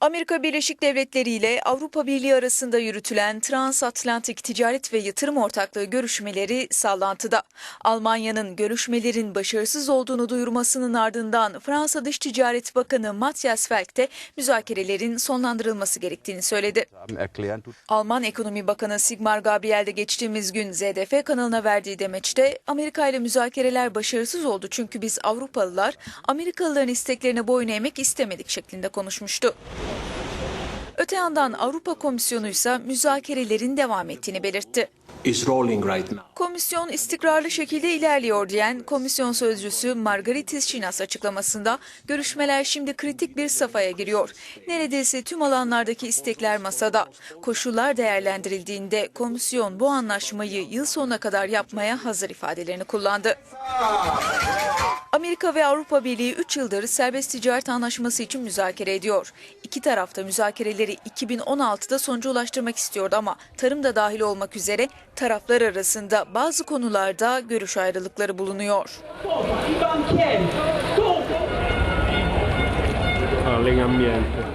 Amerika Birleşik Devletleri ile Avrupa Birliği arasında yürütülen transatlantik ticaret ve yatırım ortaklığı görüşmeleri sallantıda. Almanya'nın görüşmelerin başarısız olduğunu duyurmasının ardından Fransa Dış Ticaret Bakanı Matthias Felk de müzakerelerin sonlandırılması gerektiğini söyledi. Alman Ekonomi Bakanı Sigmar Gabriel de geçtiğimiz gün ZDF kanalına verdiği demeçte Amerika ile müzakereler başarısız oldu çünkü biz Avrupalılar Amerikalıların isteklerine boyun eğmek istemedik şeklinde konuşmuştu. Öte yandan Avrupa Komisyonu ise müzakerelerin devam ettiğini belirtti. Komisyon istikrarlı şekilde ilerliyor diyen komisyon sözcüsü Margaritis Şinas açıklamasında görüşmeler şimdi kritik bir safhaya giriyor. Neredeyse tüm alanlardaki istekler masada. Koşullar değerlendirildiğinde komisyon bu anlaşmayı yıl sonuna kadar yapmaya hazır ifadelerini kullandı. Amerika ve Avrupa Birliği 3 yıldır serbest ticaret anlaşması için müzakere ediyor. İki taraf da müzakereleri 2016'da sonuca ulaştırmak istiyordu ama tarım da dahil olmak üzere taraflar arasında bazı konularda görüş ayrılıkları bulunuyor. Bien.